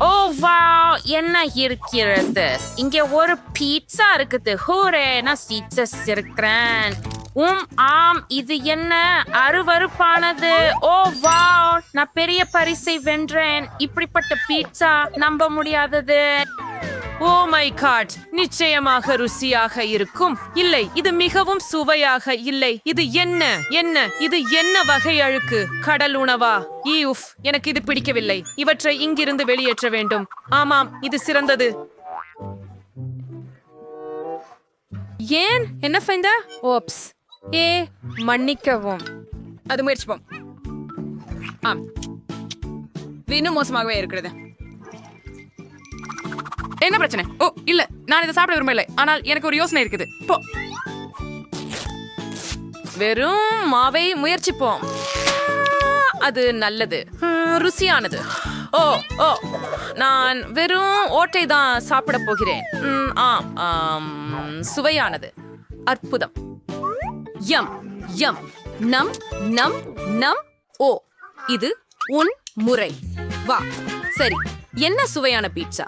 ஓ வா என்ன இருக்கிறது? இங்க ஒரு பீட்சா இருக்குது. ஹூரே நான் சீச்சஸ் இருக்கிறேன் உம் ஆம் இது என்ன? அருவருப்பானது. ஓ வா நான் பெரிய பரிசை வென்றேன். இப்படிப்பட்ட பீட்சா நம்ப முடியாதது. ஓ மை காட் நிச்சயமாக ருசியாக இருக்கும். இல்லை இது மிகவும் சுவையாக இல்லை. இது என்ன என்ன இது என்ன வகை அழுக்கு? கடல் உணவா? ஈ உஃப் எனக்கு இது பிடிக்கவில்லை. இவற்றை இங்கிருந்து வெளியேற்ற வேண்டும். ஆமாம் இது சிறந்தது. ஏன்? என்ன ஃபைந்தா? ஓப்ஸ். ஏ மன்னிக்கவும். அது முயற்சிப்போம். ஆம். இன்னும் மோசமாகவே இருக்கிறது. என்ன பிரச்சனை? ஓ இல்ல நான் இதை சாப்பிட விரும்பல ஆனால் எனக்கு ஒரு யோசனை இருக்குது. போ. வெறும் மாவை முயற்சிப்போம். அது நல்லது. ருசியானது. ஓ ஓ நான் வெறும் ஓட்டை தான் சாப்பிட போகிறேன். ஆம் சுவையானது. அற்புதம். எம் எம் நம் நம் நம். ஓ இது உன் முறை. வா சரி என்ன சுவையான பீட்சா?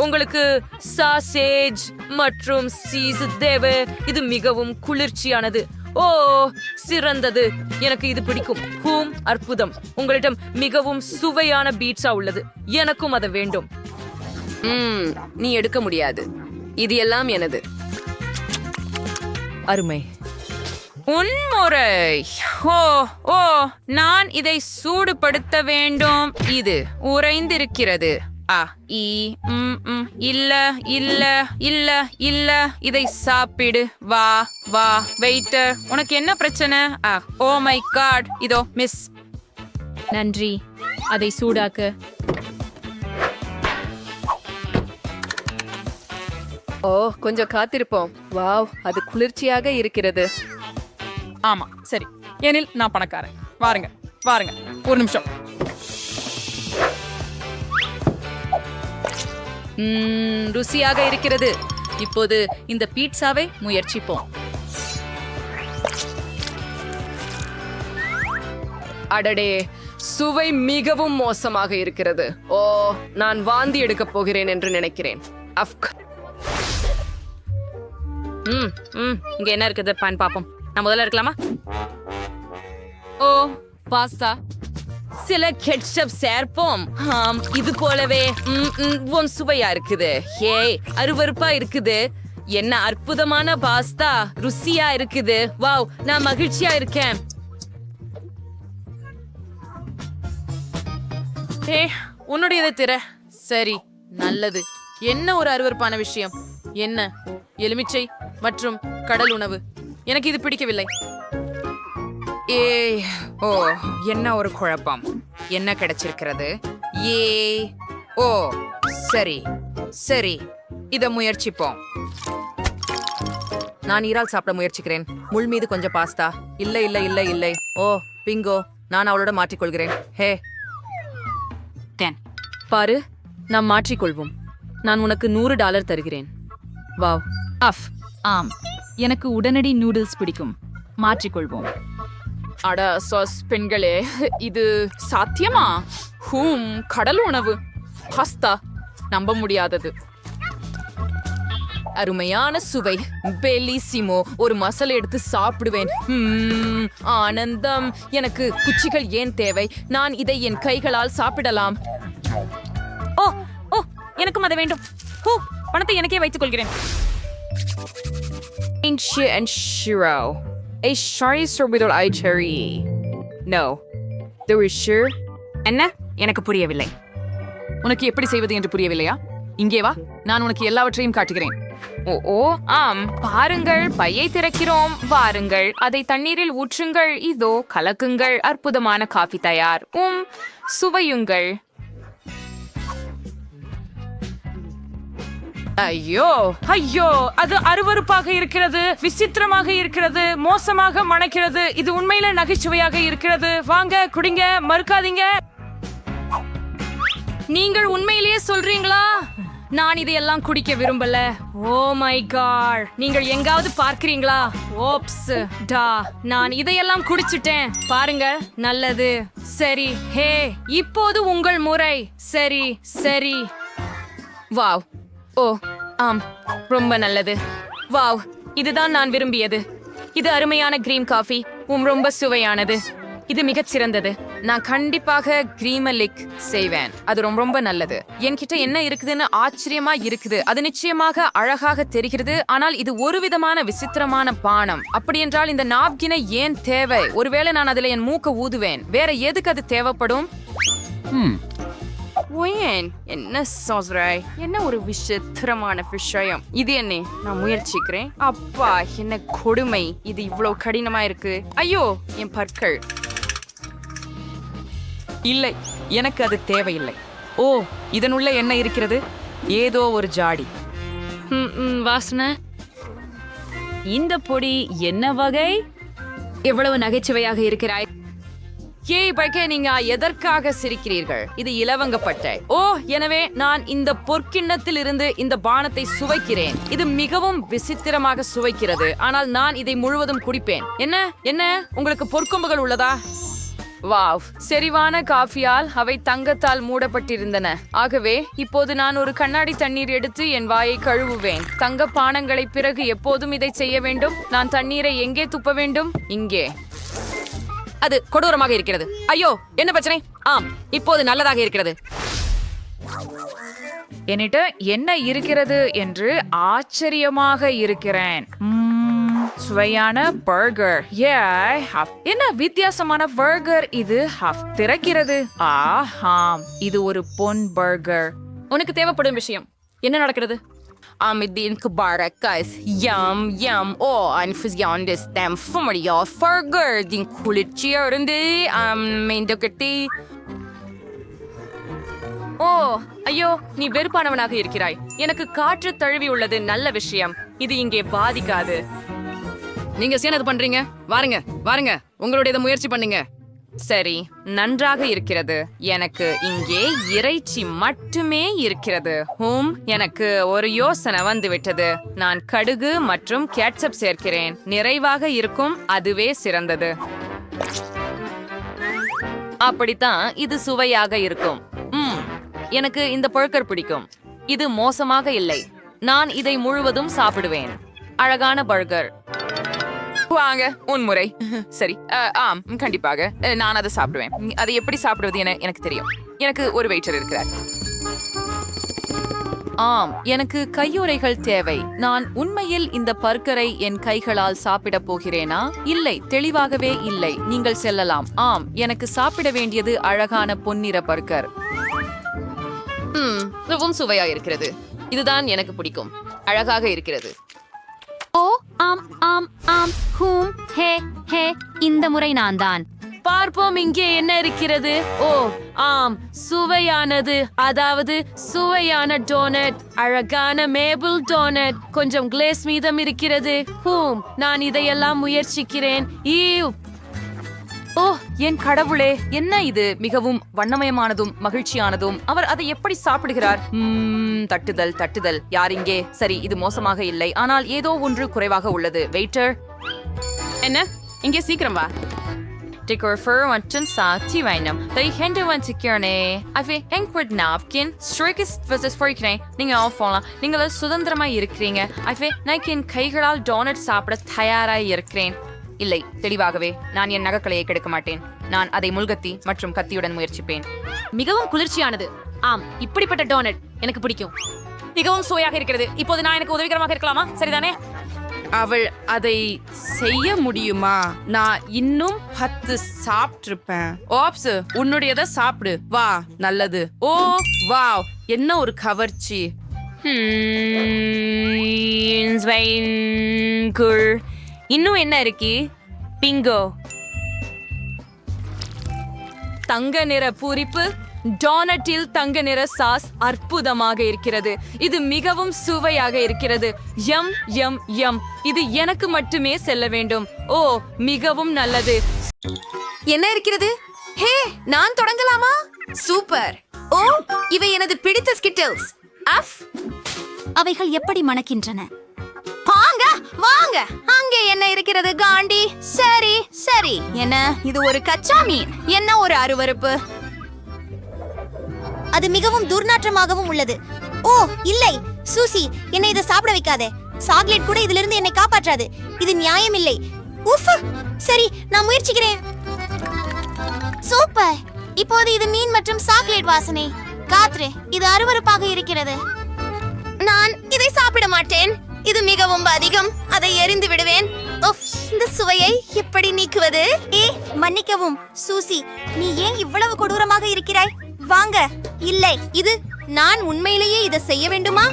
உங்களுக்கு சாசேஜ் மற்றும் சீஸ் தேவை. இது மிகவும் குளிர்ச்சியானது. ஓ சிறந்தது. எனக்கு இது பிடிக்கும். ஹூம் அற்புதம். உங்களிடம் மிகவும் சுவையான பீட்சா உள்ளது. எனக்கும் அது வேண்டும். ம் நீ எடுக்க முடியாது. இது எல்லாம் எனது. அருமை. உன்முறை. ஓ ஓ நான் இதை சூடுபடுத்த வேண்டும். இது உறைந்திருக்கிறது. ஆ ம் ம் இல்ல இல்ல இல்ல இல்ல இதை சாப்பிடு. வா வா வெயிட்டர் உனக்கு என்ன பிரச்சனை? ஆ ஓ மை காட் இதோ மிஸ் நன்றி. அதை சூடாக்க. ஓ கொஞ்சம் காத்திருப்போம். வாவ் அது குளிர்ச்சியாக இருக்கிறது. ஆமா சரி. ஏனில் நான் பணக்காரன். வாருங்க வாருங்க. ஒரு நிமிஷம். ருசியாக இருக்கிறது. இப்போது இந்த பீட்சாவை முயற்சிப்போம். அடடே சுவை மிகவும் மோசமாக இருக்கிறது. ஓ நான் வாந்தி எடுக்கப் போகிறேன் என்று நினைக்கிறேன். அஃப்க். ம் ம் இங்க என்ன இருக்குது பான் பாப்போம். நான் முதல்ல இருக்கலாமா ஓ பாஸ்தா. சில கெட்சப் சேர்ப்போம் ஆம் இது போலவே உன் சுவையா இருக்குது. ஹே அருவருப்பா இருக்குது. என்ன அற்புதமான பாஸ்தா. ருசியா இருக்குது. வாவ் நான் மகிழ்ச்சியா இருக்கேன். ஏ உன்னுடையதை திற. சரி நல்லது. என்ன ஒரு அருவருப்பான விஷயம்? என்ன? எலுமிச்சை மற்றும் கடல் உணவு. எனக்கு இது பிடிக்கவில்லை. ஏய் ஓ என்ன ஒரு குழப்பம். என்ன கிடைச்சிருக்கிறது? ஏ ஓ சரி சரி இத முயற்சிப்போம். நான் ஈரால் சாப்பிட முயற்சிக்கிறேன். முள் மீது கொஞ்சம் பாஸ்தா. இல்ல இல்ல இல்ல இல்லை. ஓ பிங்கோ நான் அவளோட மாற்றிக்கொள்கிறேன். ஹே. டென். பாரு நாம் மாற்றிக்கொள்வோம். நான் உனக்கு நூறு டாலர் தருகிறேன். வாவ். அஃப் ஆம். எனக்கு உடனடி நூடுல்ஸ் பிடிக்கும். மாற்றிக்கொள்வோம். அட சாஸ் பெண்களே இது சாத்தியமா? ஹூம் கடல் உணவு. ஹஸ்தா நம்ப முடியாதது. அருமையான சுவை. பெலிசிமோ ஒரு மசாலா எடுத்து சாப்பிடுவேன். ஆனந்தம். எனக்கு குச்சிகள் ஏன் தேவை? நான் இதை என் கைகளால் சாப்பிடலாம். ஓ ஓ எனக்கும் அதை வேண்டும். ஓ பணத்தை எனக்கே வைத்துக் கொள்கிறேன். A sorry sir without I cherry. No. There is sure. என்ன எனக்கு புரியவில்லை. உனக்கு எப்படி செய்வது என்று புரியவில்லையா? இங்கே வா. நான் உனக்கு எல்லாவற்றையும் காட்டுகிறேன். ஓ ஓ ஆம். பாருங்கள் பையை திறக்கிறோம். வாருங்கள். அதை தண்ணீரில் ஊற்றுங்கள். இதோ கலக்குங்கள். அற்புதமான காஃபி தயார். உம் சுவையுங்கள். ஐயோ ஐயோ அது அருவருப்பாக இருக்கிறது விசித்திரமாக இருக்கிறது மோசமாக மணக்கிறது இது உண்மையில நகைச்சுவையாக இருக்கிறது. வாங்க குடிங்க மறுக்காதீங்க. நீங்கள் உண்மையிலேயே சொல்றீங்களா? நான் இதையெல்லாம் குடிக்க விரும்பல. Oh my god. நீங்கள் எங்காவது பார்க்கிறீங்களா? ஓப்ஸ் டா நான் இதையெல்லாம் குடிச்சிட்டேன். பாருங்க நல்லது. சரி ஹே இப்போது உங்கள் முறை. சரி சரி. வாவ். ஓ ஆம். ரொம்ப நல்லது. வாவ் இதுதான் நான் விரும்பியது. இது அருமையான கிரீம் காஃபி. உம் ரொம்ப சுவையானது. இது மிகச் சிறந்தது. நான் கண்டிப்பாக கிரீமலிக் செய்வேன். அது ரொம்ப ரொம்ப நல்லது. என்கிட்ட என்ன இருக்குதுன்னு ஆச்சரியமா இருக்குது. அது நிச்சயமாக அழகாக தெரிகிறது. ஆனால் இது ஒரு விதமான விசித்திரமான பானம். அப்படி என்றால் இந்த நாப்கினை ஏன் தேவை? ஒருவேளை நான் அதுல என் மூக்க ஊதுவேன். வேற எதுக்கு அது தேவைப்படும்? ஏன்? என்ன சொல்றாய் என்ன ஒரு விசித்திரமான விஷயம்? இது என்ன? நான் முயற்சிக்கிறேன். அப்பா என்ன கொடுமை. இது இவ்வளவு கடினமா இருக்கு. ஐயோ என் பற்கள். இல்லை எனக்கு அது தேவையில்லை. ஓ இதனுள்ள என்ன இருக்கிறது? ஏதோ ஒரு ஜாடி. வாசனை. இந்த பொடி என்ன வகை? எவ்வளவு நகைச்சுவையாக இருக்கிறாய்? ஏய் பைக்கே நீங்க எதற்காக சிரிக்கிறீர்கள்? இது இலவங்கப்பட்டை. ஓ எனவே நான் இந்த பொற்கிண்ணத்தில் இருந்து இந்த பானத்தை சுவைக்கிறேன். இது மிகவும் விசித்திரமாக சுவைக்கிறது. ஆனால் நான் இதை முழுவதும் குடிப்பேன். என்ன? என்ன? உங்களுக்கு பொற்கொம்புகள் உள்ளதா? வாவ். செறிவான காஃபியால் அவை தங்கத்தால் மூடப்பட்டிருந்தன. ஆகவே இப்போது நான் ஒரு கண்ணாடி தண்ணீர் எடுத்து என் வாயை கழுவுவேன். தங்க பானங்களை பிறகு எப்போதும் இதை செய்ய வேண்டும். நான் தண்ணீரை எங்கே துப்ப வேண்டும்? இங்கே. அது கொடூரமாக இருக்கிறது. ஐயோ என்ன பிரச்சனை? ஆம் இப்போது நல்லதாக இருக்கிறது. என்னிட்ட என்ன இருக்கிறது என்று ஆச்சரியமாக இருக்கிறேன். சுவையான பர்கர். ஏ ஹஃப். என்ன வித்தியாசமான பர்கர் இது? ஹஃப். திறக்கிறது. ஆஹாம் இது ஒரு பொன் பர்கர். உனக்கு தேவைப்படும் விஷயம். என்ன நடக்கிறது? Amidin guys. yum, yum, oh, and Fuziandis, them Fumaria, Ferger, din Kulichiarandi, um, Mendokati. ஓ ஐயோ நீ வெறுப்பானவனாக இருக்கிறாய் எனக்கு காற்று தழுவி உள்ளது நல்ல விஷயம் இது இங்கே பாதிக்காது நீங்க சேனது பண்றீங்க வாருங்க வாருங்க உங்களுடைய இதை முயற்சி பண்ணுங்க சரி நன்றாக இருக்கிறது. எனக்கு இங்கே இறைச்சி மட்டுமே இருக்கிறது. ஹூம் எனக்கு ஒரு யோசனை வந்துவிட்டது. நான் கடுகு மற்றும் கேட்சப் சேர்க்கிறேன். நிறைவாக இருக்கும் அதுவே சிறந்தது. அப்படித்தான் இது சுவையாக இருக்கும். ம் எனக்கு இந்த பழக்கர் பிடிக்கும். இது மோசமாக இல்லை. நான் இதை முழுவதும் சாப்பிடுவேன். அழகான பர்கர். வாங்க உன்முறை சரி ஆம் கண்டிப்பாக. நான் அதை சாப்பிடுவேன். அதை எப்படி சாப்பிடுவது என எனக்கு தெரியும். எனக்கு ஒரு வெயிட்டர் இருக்கிறார். ஆம் எனக்கு கையுறைகள் தேவை. நான் உண்மையில் இந்த பர்கரை என் கைகளால் சாப்பிடப் போகிறேனா? இல்லை தெளிவாகவே இல்லை. நீங்கள் செல்லலாம். ஆம் எனக்கு சாப்பிட வேண்டியது அழகான பொன்னிற பர்கர். மிகவும் சுவையா இருக்கிறது. இதுதான் எனக்கு பிடிக்கும். அழகாக இருக்கிறது. ஓ ஆம் ஆம் ஆம் ஹூம் ஹே ஹே இந்த முறை நான் தான் பார்ப்போம் இங்கே என்ன இருக்கிறது. ஓ ஆம் சுவையானது. அதாவது சுவையான டோனட் அழகான மேபிள் டோனட். கொஞ்சம் கிளேஸ் மீதம் இருக்கிறது. ஹூம் நான் இதையெல்லாம் முயற்சிக்கிறேன். ஈவ் ஓ என் கடவுளே என்ன இது? மிகவும் வண்ணமயமானதும் மகிழ்ச்சியானதும். அவர் அதை எப்படி சாப்பிடுகிறார்? தட்டுதல் தட்டுதல். யார் இங்கே? சரி இது மோசமாக இல்லை. ஆனால் ஏதோ ஒன்று குறைவாக உள்ளது. வெயிட்டர் என்ன? இங்கே சீக்கிரம் வா. Hende. நீங்க சுதந்திரமா இருக்கிறீங்க என் கைகளால் டோனட் சாப்பிட தயாராய் இருக்கிறேன் இல்லை தெளிவாகவே நான் என் நகைக்கலையை கெடுக்க மாட்டேன். நான் அதை முள்கத்தி மற்றும் கத்தியுடன் முயற்சிப்பேன். மிகவும் குளிர்ச்சியானது. ஆம் இப்படிப்பட்ட டோனட் எனக்கு பிடிக்கும். மிகவும் சுவையாக இருக்கிறது. இப்போது நான் எனக்கு உதவிகரமாக இருக்கலாமா? சரிதானே? அவள் அதை செய்ய முடியுமா? நான் இன்னும் பத்து சாப்பிட்டிருப்பேன். ஓப்ஸ் உன்னுடையத சாப்பிடு. வா நல்லது. ஓ வாவ் என்ன ஒரு கவர்ச்சி. குள் இன்னும் என்ன இருக்கு? பிங்கோ. தங்க நிற பூரிப்பு டோனட்டில் தங்க நிற சாஸ் அற்புதமாக இருக்கிறது. இது மிகவும் சுவையாக இருக்கிறது. யம் யம் யம் இது எனக்கு மட்டுமே செல்ல வேண்டும். ஓ மிகவும் நல்லது. என்ன இருக்கிறது? ஹே நான் தொடங்கலாமா? சூப்பர். ஓ இவை எனது பிடித்த ஸ்கிட்டில்ஸ். அஃப். அவைகள் எப்படி மணக்கின்றன? வாங்க வாங்க. அங்கே என்ன இருக்கிறது காண்டி? சரி சரி. என்ன? இது ஒரு கச்சா மீன். என்ன ஒரு அருவருப்பு? அது மிகவும் துர்நாற்றமாகவும் உள்ளது. ஓ இல்லை. சூசி என்னை இதை சாப்பிட வைக்காதே. சாக்லேட் கூட இதிலிருந்து என்னை காப்பாற்றாது. இது நியாயம் இல்லை உஃப் சரி நான் முயற்சிக்கிறேன். சூப்பர். இப்போது இது மீன் மற்றும் சாக்லேட் வாசனை. காத்ரு இது அருவருப்பாக இருக்கிறது. நான் ரொம்ப அதிகம். அதை எரிந்து விடுவேன். உஃப், இந்த சுவையை எப்படி நீக்குவது? ஏ மன்னிக்கவும். சூசி நீ ஏன் இவ்வளவு கொடூரமாக இருக்கிறாய்? வாங்க. இல்லை இது நான் உண்மையிலேயே இதை செய்ய வேண்டுமா?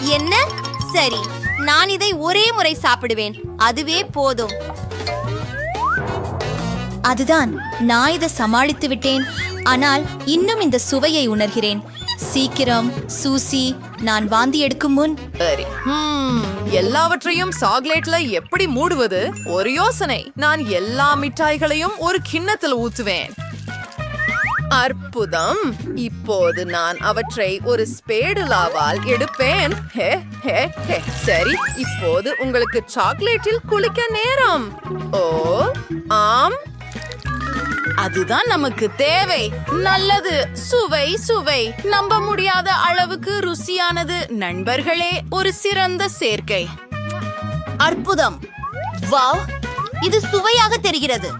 என்ன? சரி நான் இதை ஒரே முறை சாப்பிடுவேன். அதுவே போதும். அதுதான் நான் இதை சமாளித்து விட்டேன். ஆனால் இன்னும் இந்த சுவையை உணர்கிறேன். சீக்கிரம் சூசி நான் வாந்தி எடுக்கும் முன். சரி. எல்லாவற்றையும் சாக்லேட்ல எப்படி மூடுவது? ஒரு யோசனை. நான் எல்லா மிட்டாய்களையும் ஒரு கிண்ணத்தில் ஊத்துவேன். அற்புதம். இப்போது நான் அவற்றை ஒரு ஸ்பேடுலாவால் எடுப்பேன். ஹே ஹே ஹே. சரி இப்போது உங்களுக்கு சாக்லேட்டில் குளிக்க நேரம். ஓ ஆம். அதுதான் நமக்கு தேவை. நல்லது சுவை சுவை. நம்ப முடியாத அளவுக்கு ருசியானது நண்பர்களே ஒரு சிறந்த சேர்க்கை. அற்புதம். வாவ் இது சுவையாக தெரிகிறது.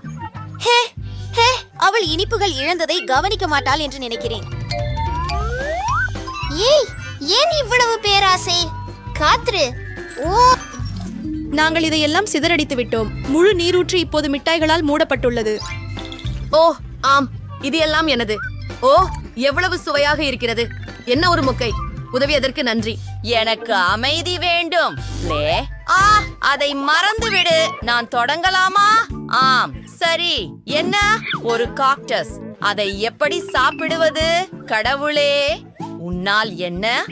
ஹே ஹே அவள் இனிப்புகள் இழந்ததை கவனிக்க மாட்டாள் என்று நினைக்கிறேன். ஏய் ஏன் இவ்வளவு பேராசை? காத்ரு ஓ. நாங்கள் இதையெல்லாம் சிதறடித்து விட்டோம் முழு நீரூற்று இப்போது மிட்டாய்களால் மூடப்பட்டுள்ளது. ஓ ஆம். இது எல்லாம் எனது. ஓ எவ்வளவு சுவையாக இருக்கிறது. என்ன ஒரு முக்கை. உதவியதற்கு நன்றி. எனக்கு அமைதி வேண்டும். லே. ஆ அதை மறந்து விடு நான் தொடங்கலாமா? ஆம். சரி. என்ன? ஒரு காக்டஸ் அதை எப்படி சாப்பிடுவது? கடவுளே. உன்னால் என்ன?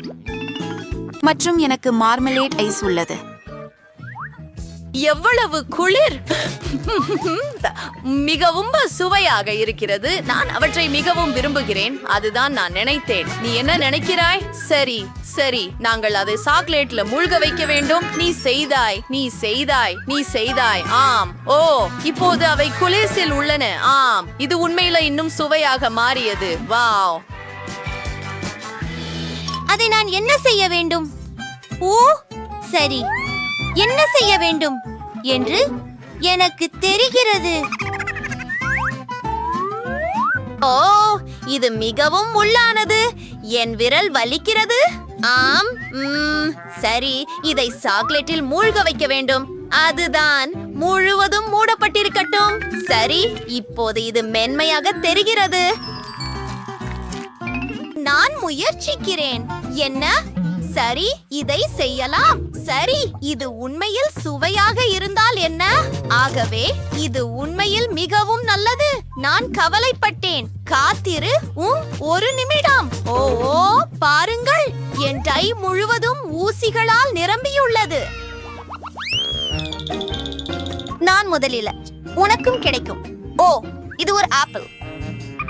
மற்றும் எனக்கு மார்மலேட் ஐஸ் உள்ளது. எவ்வளவு குளிர்? மிகவும் சுவையாக இருக்கிறது. நான் அவற்றை மிகவும் விரும்புகிறேன். அதுதான் நான் நினைத்தேன். நீ என்ன நினைக்கிறாய்? சரி சரி. நாங்கள் அதை சாக்லேட்ல மூழ்க வைக்க வேண்டும். நீ செய்தாய் நீ செய்தாய் நீ செய்தாய். ஆம். ஓ இப்போது அவை குளிர்சில் உள்ளன. ஆம். இது உண்மையில இன்னும் சுவையாக மாறியது. வாவ். அதை நான் என்ன செய்ய வேண்டும்? ஓ சரி. என்ன செய்ய வேண்டும் என்று எனக்கு தெரிகிறது. ஓ இது மிகவும் உள்ளானது. என் விரல் வலிக்கிறது? ஆம் சரி இதை சாக்லேட்டில் மூழ்க வைக்க வேண்டும். அதுதான் முழுவதும் மூடப்பட்டிருக்கட்டும். சரி இப்போது இது மென்மையாக தெரிகிறது. நான் முயற்சிக்கிறேன். என்ன? சரி இதை செய்யலாம். சரி இது உண்மையில் சுவையாக இருந்தால் என்ன? ஆகவே இது உண்மையில் மிகவும் நல்லது. நான் கவலைப்பட்டேன். காத்திரு உம் ஒரு நிமிடம். ஓ பாருங்கள். என் டை முழுவதும் ஊசிகளால் நிரம்பியுள்ளது. நான் முதலில் உனக்கும் கிடைக்கும். ஓ இது ஒரு ஆப்பிள்.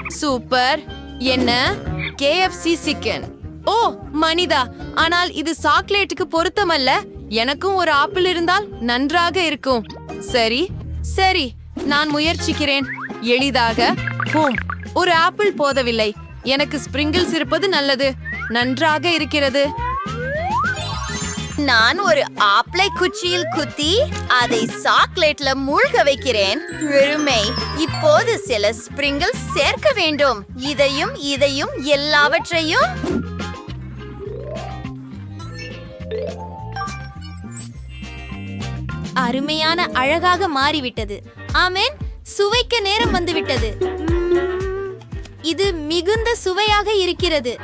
சூப்பர். என்ன? KFC chicken. ஓ மனிதா. ஆனால் இது சாக்லேட்டுக்கு பொருத்தமல்ல. எனக்கும் ஒரு ஆப்பிள் இருந்தால் நன்றாக இருக்கும். சரி சரி நான் முயற்சிக்கிறேன். எளிதாக. ஹூம் ஒரு ஆப்பிள் போதவில்லை. எனக்கு ஸ்பிரிங்கிள்ஸ் இருப்பது நல்லது. நன்றாக இருக்கிறது. நான் ஒரு ஆப்பிளை குச்சியில் குத்தி அதை சாக்லேட்ல மூழ்க வைக்கிறேன். வெறுமை. இப்போது சில ஸ்பிரிங்கிள்ஸ் சேர்க்க வேண்டும். இதையும் இதையும் எல்லாவற்றையும் அருமையான அழகாக மாறிவிட்டது. ஆமேன். சுவைக்க நேரம் வந்துவிட்டது. இது மிகுந்த சுவையாக இருக்கிறது.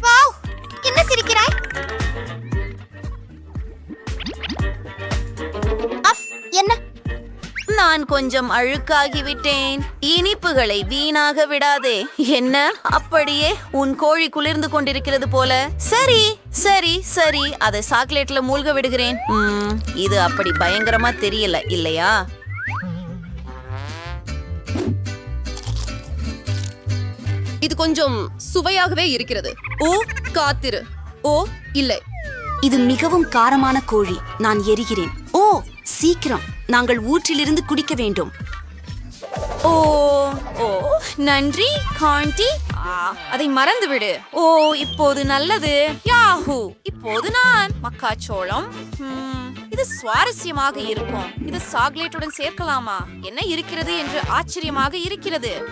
வாவ்! என்ன நான் கொஞ்சம் அழுக்காகிவிட்டேன். இனிப்புகளை வீணாக விடாதே. என்ன? அப்படியே உன் கோழி குளிர்ந்து கொண்டிருக்கிறது போல. சரி சரி சரி. அதை சாக்லேட்ல மூழ்க விடுகிறேன். இது அப்படி பயங்கரமா தெரியல இல்லையா? இது கொஞ்சம் சுவையாகவே இருக்கிறது. ஓ காத்திரு. ஓ இல்லை. இது மிகவும் காரமான கோழி. நான் எரிகிறேன். ஓ சீக்கிரம். நாங்கள் ஊற்றிலிருந்து குடிக்க வேண்டும். ஓ ஓ நன்றி காண்டி. ஆ, அதை மறந்து விடு ஓ இப்போது நல்லது. யாஹூ இப்போது நான். மக்காச்சோளம் இது சுவாரஸ்யமாக இருக்கும். இது சாக்லேட்டுடன் சேர்க்கலாமா? என்ன இருக்கிறது என்று ஆச்சரியமாக இருக்கிறது.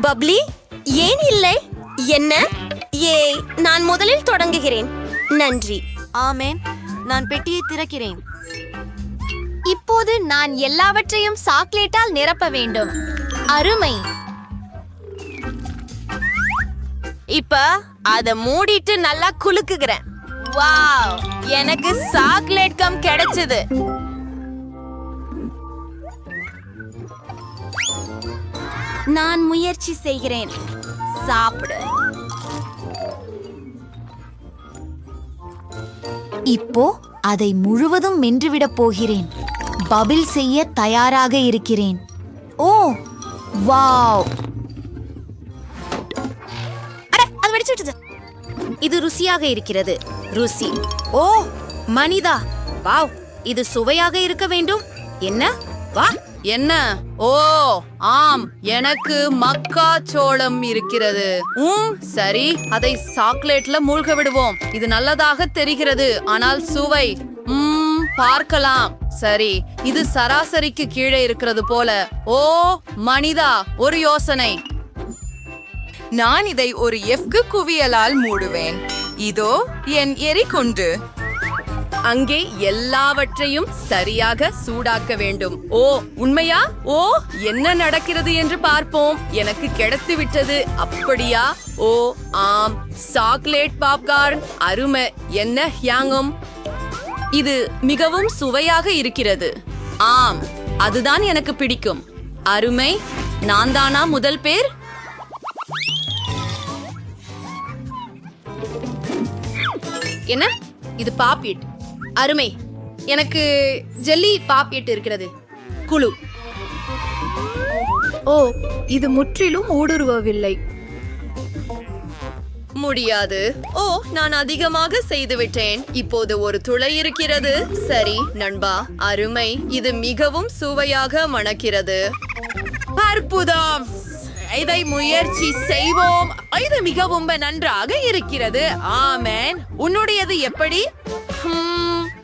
பப்ளி ஏன் இல்லை? என்ன? ஏ நான் முதலில் தொடங்குகிறேன். நன்றி. ஆமேன். நான் பெட்டியை திறக்கிறேன். இப்போது நான் எல்லாவற்றையும் சாக்லேட்டால் நிரப்ப வேண்டும். அருமை. இப்ப அத மூடிட்டு நல்லா குலுக்குகிறேன். வாவ் எனக்கு சாக்லேட் கம் கிடைச்சது. நான் முயற்சி செய்கிறேன். சாப்பிடு. இப்போ அதை முழுவதும் மென்றுவிடப் போகிறேன். பபிள் செய்ய தயாராக இருக்கிறேன். Oh wow. அட அது வெடிச்சு விட்டது. இது ருசியாக இருக்கிறது ருசி. ஓ மனிதா. வாவ் இது சுவையாக இருக்க வேண்டும். என்ன? வா. என்ன? ஓ ஆம் எனக்கு மக்காச்சோளம் இருக்கிறது. உம் சரி. அதை சாக்லேட்ல மூழ்க விடுவோம். இது நல்லதாக தெரிகிறது ஆனால் சுவை. பார்க்கலாம். சரி இது சராசரிக்கு கீழே இருக்கிறது போல. ஓ மனிதா ஒரு யோசனை. நான் இதை ஒரு எஃகு குவியலால் மூடுவேன். இதோ என் எரிகுண்டு. அங்கே எல்லாவற்றையும் சரியாக சூடாக்க வேண்டும். ஓ உண்மையா? ஓ என்ன நடக்கிறது என்று பார்ப்போம். எனக்கு கிடைத்து விட்டது. அப்படியா? ஓ ஆம். Chocolate popcorn. அருமை. என்ன ஹியாங்கும்? இது மிகவும் சுவையாக இருக்கிறது. ஆம் அதுதான் எனக்கு பிடிக்கும். அருமை நான் தானா முதல் பேர்? என்ன? இது பாப்பிட். அருமை எனக்கு ஜெல்லி பாப்பிட் இருக்கிறது. குழு. ஓ இது முற்றிலும் ஊடுருவவில்லை. முடியாது. ஓ நான் அதிகமாக செய்துவிட்டேன் இப்போது ஒரு துளை இருக்கிறது. சரி நண்பா. அருமை. இது மிகவும் சுவையாக மணக்கிறது. அற்புதம் இதை முயற்சி செய்வோம். இது மிகவும் நன்றாக இருக்கிறது. ஆமேன். உன்னுடையது எப்படி?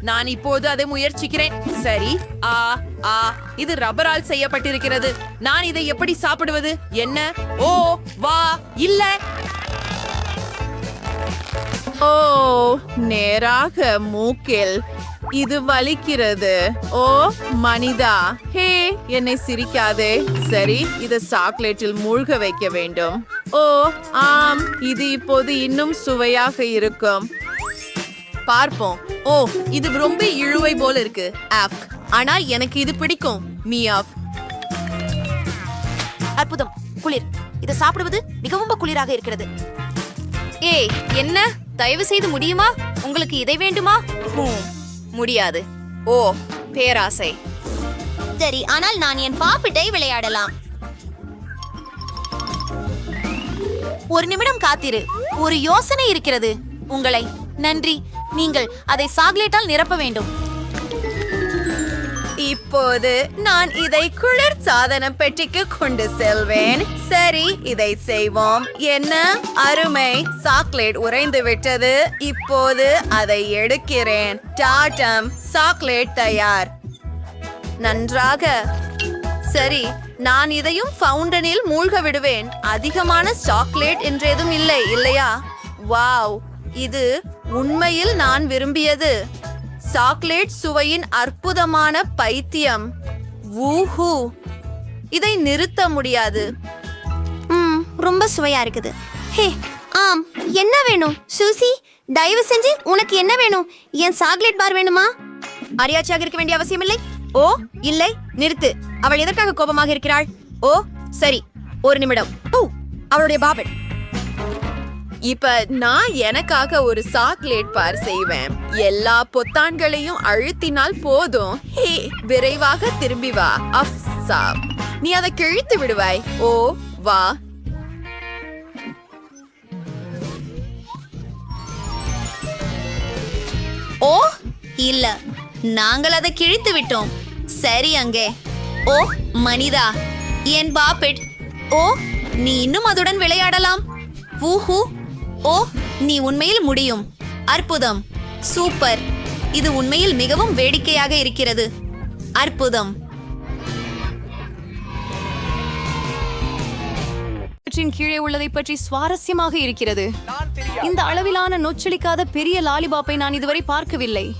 நான் இப்போது அதை முயற்சிக்கிறேன். சரி. ஆ ஆ. இது ரப்பரால் செய்யப்பட்டிருக்கிறது. நான் இதை எப்படி சாப்பிடுவது? என்ன? ஓ வா. இல்ல. ஓ நேராக மூக்கில். இது வலிக்கிறது. ஓ மனிதா. ஹே என்னை சிரிக்காதே. சரி இதை சாக்லேட்டில் மூழ்க வைக்க வேண்டும். ஓ ஆம் இது இப்போது இன்னும் சுவையாக இருக்கும். பார்ப்போம். ஓ இது ரொம்ப இழுவை போல இருக்கு. ஆப் ஆனா எனக்கு இது பிடிக்கும். மியாப் அற்புதம். குளிர். இதை சாப்பிடுவது மிகவும் குளிராக இருக்கிறது. ஏய் என்ன? தயவு செய்து முடியுமா? உங்களுக்கு இதை வேண்டுமா? முடியாது. ஓ பேராசை. சரி ஆனால் நான் என் பாப்பிட்டை விளையாடலாம். ஒரு நிமிடம் காத்திரு. ஒரு யோசனை இருக்கிறது. உங்களை நன்றி. நீங்கள் அதை சாக்லேட்டால் நிரப்ப வேண்டும். இப்போது நான் இதை குளிர் சாதன பெட்டிக்கு கொண்டு செல்வேன். சரி இதை செய்வோம். என்ன? அருமை. சாக்லேட் உறைந்து விட்டது. இப்போது அதை எடுக்கிறேன். டாட்டம் சாக்லேட் தயார். நன்றாக. சரி நான் இதையும் ஃபவுண்டனில் மூழ்க விடுவேன். அதிகமான சாக்லேட் என்றேதும் இல்லை இல்லையா? வாவ். இது உண்மையில் நான் விரும்பியது. சாக்லேட் சுவையின் அற்புதமான பைத்தியம். ஊஹூ. இதை நிறுத்த முடியாது. ம் ரொம்ப சுவையா இருக்குது. ஹே ஆம் என்ன வேணும்? சூசி தயவு செஞ்சு உனக்கு என்ன வேணும்? என் சாக்லேட் பார் வேணுமா? மரியாதையாக இருக்க வேண்டிய அவசியம் இல்லை? ஓ இல்லை நிறுத்து. அவள் எதற்காக கோபமாக இருக்கிறாள்? ஓ சரி ஒரு நிமிடம். ஓ அவளுடைய பாபட் இப்ப நான் எனக்காக ஒரு சாக்லேட் பார் செய்வேன். எல்லா பொத்தான்களையும் அழுத்தினால் போதும். ஹே விரைவாக திரும்பி வா. அஃப்சா நீ அதை கிழித்து விடுவாய். ஓ வா. ஓ இல்ல. நாங்கள் அதை கிழித்து விட்டோம். சரி அங்கே. ஓ மனிதா. என் பாப்பெட். ஓ நீ இன்னும் அதுடன் விளையாடலாம். ஊஹூ. ஓ நீ உண்மையில் முடியும். அற்புதம். சூப்பர். இது உண்மையில் மிகவும் வேடிக்கையாக இருக்கிறது. அற்புதம். கீழே உள்ளதை பற்றி சுவாரஸ்யமாக இருக்கிறது. இந்த அளவிலான நொச்சலிக்காத பெரிய லாலிபாப்பை நான் இதுவரை பார்க்கவில்லை.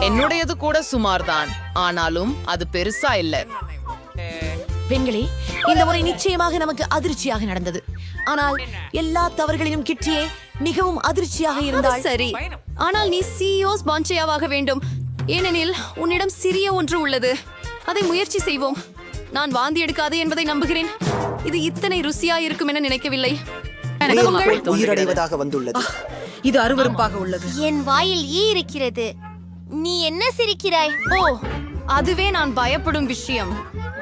என்னுடையது கூட சுமார்தான். ஆனாலும் அது பெருசா இல்ல. பெண்களே இந்த முறை நிச்சயமாக நமக்கு அதிர்ச்சியாக நடந்தது. ஆனால் எல்லா தவறுகளிலும் கிட்டியே மிகவும் அதிர்ச்சியாக இருந்தால் சரி. ஆனால் நீ சிஇஓஸ் பாஞ்சையாவாக வேண்டும். ஏனெனில் உன்னிடம் சிறிய ஒன்று உள்ளது. அதை முயற்சி செய்வோம். நான் வாந்தி எடுக்காது என்பதை நம்புகிறேன். இது இத்தனை ருசியா இருக்கும் என நினைக்கவில்லை. உயிரடைவதாக வந்துள்ளது. இது அருவருப்பாக உள்ளது. என் வாயில் ஈ இருக்கிறது. நீ என்ன சிரிக்கிறாய்? ஓ அதுவே நான் பயப்படும் விஷயம்.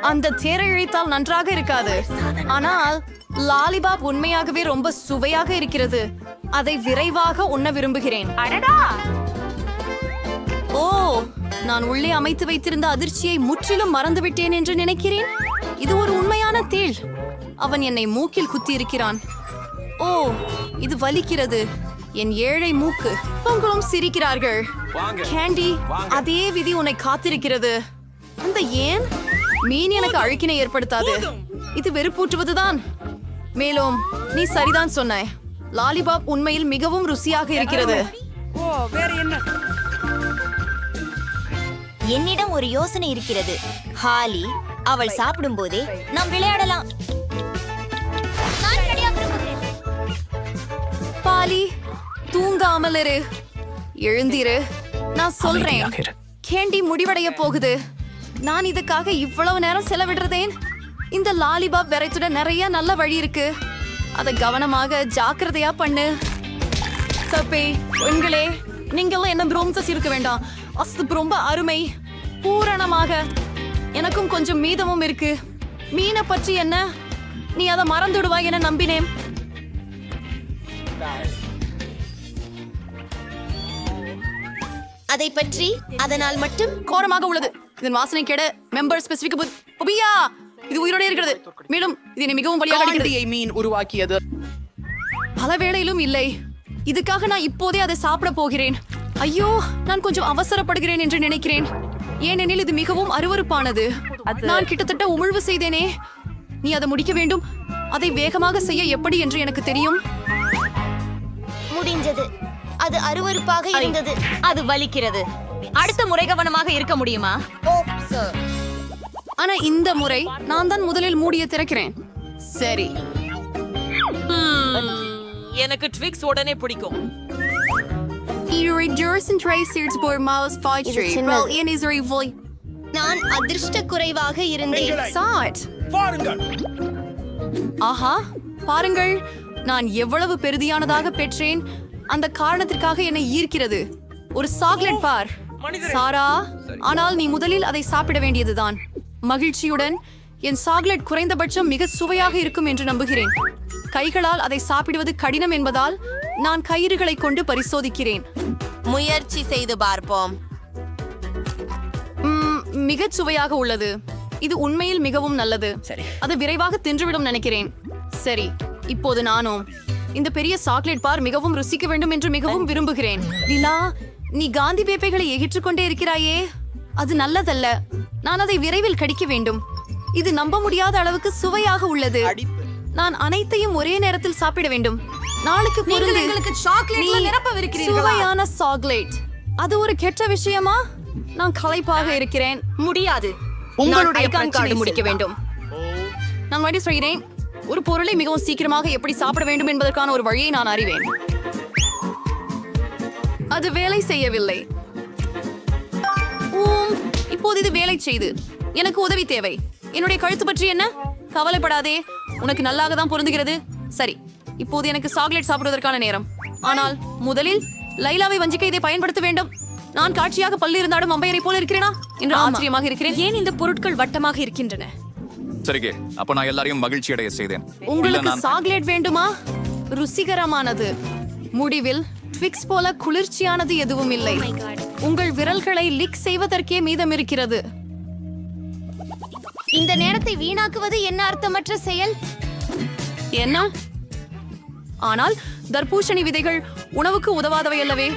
அந்த தேரை இழைத்தால் நன்றாக இருக்காது. ஆனால் லாலிபாப் உண்மையாகவே ரொம்ப சுவையாக இருக்கிறது. அதை விரைவாக உண்ண விரும்புகிறேன். ஓ நான் உள்ளே அமைத்து வைத்திருந்த அதிர்ச்சியை முற்றிலும் மறந்துவிட்டேன் என்று நினைக்கிறேன். இது ஒரு உண்மையான தேள். அவன் என்னை மூக்கில் குத்தி இருக்கிறான் ஓ இது வலிக்கிறது. என் ஏழை மூக்கு. உங்களும் சிரிக்கிறார்கள். கேண்டி அதே விதி உன்னை காத்திருக்கிறது. அந்த ஏன்? மீன் எனக்கு அழுக்கினை ஏற்படுத்தாது. இது வெறுப்பூட்டுவதுதான். மேலும் நீ சரிதான் சொன்னாய் லாலிபாப் உண்மையில் மிகவும் ருசியாக இருக்கிறது. என்னிடம் ஒரு யோசனை இருக்கிறது. ஹாலி அவள் சாப்பிடும்போதே நாம் விளையாடலாம். பாலி தூங்காமல் இரு எழுந்திரு. நான் சொல்றேன். கேண்டி முடிவடைய போகுது. நான் இதுக்காக இவ்வளவு நேரம் செலவிடுறதேன்? இந்த லாலிபாப் வெரைட்டியோட நிறைய நல்ல வழி இருக்கு. அதை கவனமாக ஜாக்கிரதையா பண்ணு. தப்பே பெண்களே நீங்கெல்லாம் என்ன ப்ரோம்சஸ் இருக்க வேண்டாம். அஸ்து ரொம்ப அருமை. பூரணமாக. எனக்கும் கொஞ்சம் மீதமும் இருக்கு. மீனை பற்றி என்ன? நீ அதை மறந்துடுவாய் என நம்பினேன். அதை பற்றி அதனால் மட்டும் கோரமாக உள்ளது. இதன் வாசனை கெட மெம்பர் ஸ்பெசிபிக் ஒபியா இது உயிரோட இருக்கிறது. மேலும் இது மிகவும் வழியாக. மீன் உருவாக்கியது. பல வேளையிலும் இல்லை. இதுக்காக நான் இப்போதே அதை சாப்பிட போகிறேன். ஐயோ நான் கொஞ்சம் அவசரப்படுகிறேன் என்று நினைக்கிறேன். ஏனெனில் இது மிகவும் அருவருப்பானது. நான் கிட்டத்தட்ட உமிழ்வு செய்தேனே. நீ அதை முடிக்க வேண்டும். அதை வேகமாக செய்ய எப்படி என்று எனக்கு தெரியும். முடிஞ்சது. அது அருவருப்பாக இருந்தது. அது வலிக்கிறது. அடுத்த முறை கவனமாக இருக்க முடியுமா? ஆனா இந்த முறை நான் தான் முதலில் மூடிய திறக்கிறேன். சரி. எனக்கு ட்விக்ஸ் உடனே பிடிக்கும். நான் அதிர்ஷ்ட குறைவாக இருந்தேன் ஆஹா பாருங்கள். நான் எவ்வளவு பெருதியானதாக பெற்றேன். அந்த காரணத்திற்காக என்னை ஈர்க்கிறது. ஒரு சாக்லேட் பார். சாரா ஆனால் நீ முதலில் அதை சாப்பிட வேண்டியதுதான். மகிழ்ச்சியுடன் என் சாக்லேட் குறைந்தபட்சம் மிக சுவையாக இருக்கும் என்று நம்புகிறேன். கைகளால் அதை சாப்பிடுவது கடினம் என்பதால் நான் கயிறுகளை கொண்டு பரிசோதிக்கிறேன். முயற்சி செய்து பார்ப்போம். ம், மிகச் சுவையாக உள்ளது. இது உண்மையில் மிகவும் நல்லது. அது விரைவாக தின்றுவிடும் நினைக்கிறேன். சரி இப்போது நானும். இந்த பெரிய சாக்லேட் பார் மிகவும் ருசிக்க வேண்டும் என்று மிகவும் விரும்புகிறேன். லீலா நீ காந்தி பேப்பைகளை எகிற்றுக் கொண்டே இருக்கிறாயே. அது நல்லதல்ல. நான் அதை விரைவில் கடிக்க வேண்டும். இது நம்ப முடியாத அளவுக்கு சுவையாக உள்ளது. நான் அனைத்தையும் ஒரே நேரத்தில் சாப்பிட வேண்டும். நாளுக்கு பொருந்து சாக்லேட்ல நீ நிரப்பவிருக்கிறீர்களா? சுவையான சாக்லேட். அது ஒரு கெட்ட விஷயமா? நான் களைப்பாக இருக்கிறேன். முடியாது. உங்களுடைய ஐகான் கார்டு முடிக்க. வேண்டும். நான் மறுபடியும் சொல்கிறேன். ஒரு பொருளை மிகவும் சீக்கிரமாக எப்படி சாப்பிட வேண்டும் என்பதற்கான ஒரு வழியை நான் அறிவேன். அது வேலை செய்யவில்லை. இப்போது இது வேலை செய்து. எனக்கு உதவி தேவை. என்னுடைய கழுத்து பற்றி என்ன? கவலைப்படாதே. உனக்கு நல்லாக தான் பொருந்துகிறது. சரி இப்போது எனக்கு சாக்லேட் சாப்பிடுவதற்கான நேரம். ஆனால் முதலில் லைலாவை வஞ்சிக்க இதை பயன்படுத்த வேண்டும். நான் காட்சியாக பள்ளி இருந்தாலும் அம்பையரை போல இருக்கிறேனா? என்று ஆச்சரியமாக இருக்கிறேன். ஏன் இந்த பொருட்கள் வட்டமாக இருக்கின்றன? சரிங்க அப்ப நான் எல்லாரையும் மகிழ்ச்சி அடைய செய்தேன். உங்களுக்கு சாக்லேட் வேண்டுமா? ருசிகரமானது. முடிவில் ட்விக்ஸ் போல குளிர்ச்சியானது எதுவும் இல்லை. உங்கள் விரல்களை லிக் செய்வதற்கே மீதம் இருக்கிறது இந்த நேரத்தை வீணாக்குவது என்ன அர்த்தமற்ற செயல்? என்ன? ஆனால் தர்பூசணி விதைகள் உணவுக்கு உதவாதவை அல்லவே.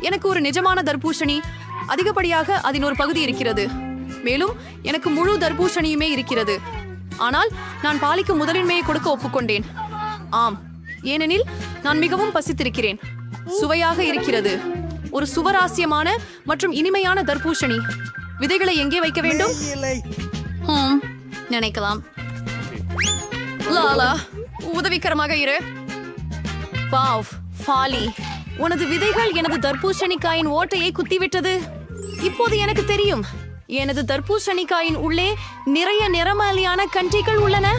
எனக்கு ஒரு நிஜமான தர்பூசணி அதிகப்படியாக அதன் ஒரு பகுதி இருக்கிறது. மேலும் எனக்கு முழு தர்பூசணியுமே இருக்கிறது. ஆனால் நான் பாலிக்கு முதலின்மையை கொடுக்க ஒப்புக்கொண்டேன். ஆம் ஏனெனில் நான் மிகவும் பசித்திருக்கிறேன். சுவையாக இருக்கிறது. ஒரு சுவராசியமான மற்றும் இனிமையான தர்பூசணி. விதைகளை எங்கே வைக்க வேண்டும்? நினைக்கலாம். லாலா உதவிகரமாக இரு. வாவ் ஃபாலி. உனது விதைகள் எனது தர்பூசணிக்காயின் ஓட்டையை குத்திவிட்டது. இப்போது எனக்கு தெரியும். எனது தர்பூசணிக்காயின் உள்ளே நிறைய நிறமாலியான கன்றிகள் உள்ளன.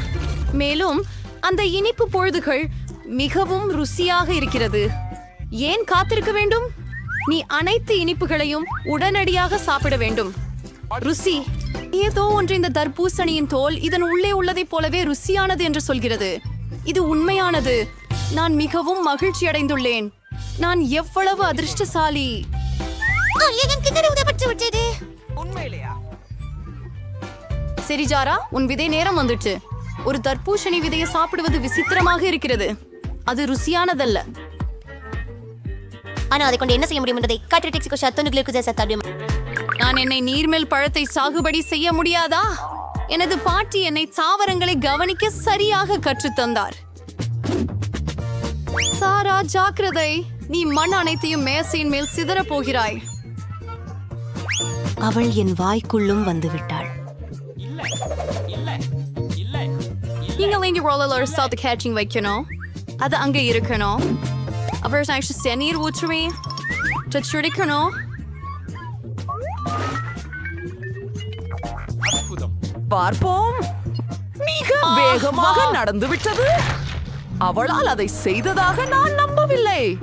மேலும் அந்த இனிப்பு பொழுதுகள் மிகவும் ருசியாக இருக்கிறது. ஏன் காத்திருக்க வேண்டும்? நீ அனைத்து இனிப்புகளையும் உடனடியாக சாப்பிட வேண்டும். ருசி ஏதோ ஒன்று இந்த தர்பூசணியின் தோல் இதன் உள்ளே உள்ளதைப் போலவே ருசியானது என்று சொல்கிறது. இது உண்மையானது. நான் மிகவும் மகிழ்ச்சி அடைந்துள்ளேன். நான் எவ்வளவு அதிர்ஷ்டசாலி. விட்டது சரி ஜாரா உன் விதை நேரம் வந்துச்சு. ஒரு தர்பூசணி விதையை சாப்பிடுவது விசித்திரமாக இருக்கிறது. அது ருசியானதல்ல. ஆனா அதை கொண்டு என்ன செய்ய முடியும் என்பதை காற்று டெக்ஸிகோ சத்தனுகளுக்கு சத்தாடும் நான் என்னை நீர்மேல் பழத்தை சாகுபடி செய்ய முடியாதா? எனது பாட்டி என்னை தாவரங்களை கவனிக்க சரியாக கற்றுத்தந்தார் சாரா ஜாக்கிரதை. நீ மண் அனைத்தையும் மேசையின் மேல் சிதறப் போகிறாய். அவள் என் வாய்க்குள்ளும் வந்துவிட்டாள். நீங்க இங்க ரோலர் சவுத் கேச்சிங் வைக்கணும். அது அங்க இருக்கணும். அப்புறம் சாய்ச்சி சென்னீர் ஊற்றுமே. சுடிக்கணும் பார்ப்போம். மிக வேகமாக நடந்து விட்டது அவளால் அதை செய்ததாக நான் நம்பவில்லை.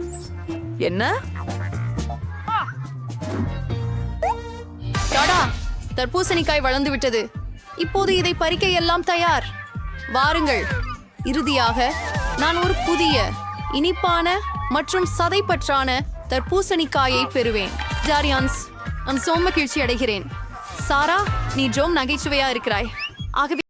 என்ன? டாடா தர்பூசணிக்காய் வளர்ந்து விட்டது. இப்போது இதை பறிக்க எல்லாம் தயார். வாருங்கள். இறுதியாக நான் ஒரு புதிய இனிப்பான மற்றும் சதைப்பற்றான தர்பூசணிக்காயை பெறுவேன். ஜாரியான்ஸ் நான் சோம மகிழ்ச்சி அடைகிறேன் சாரா நீ ஜோம் நகைச்சுவையா இருக்கிறாய். ஆகவே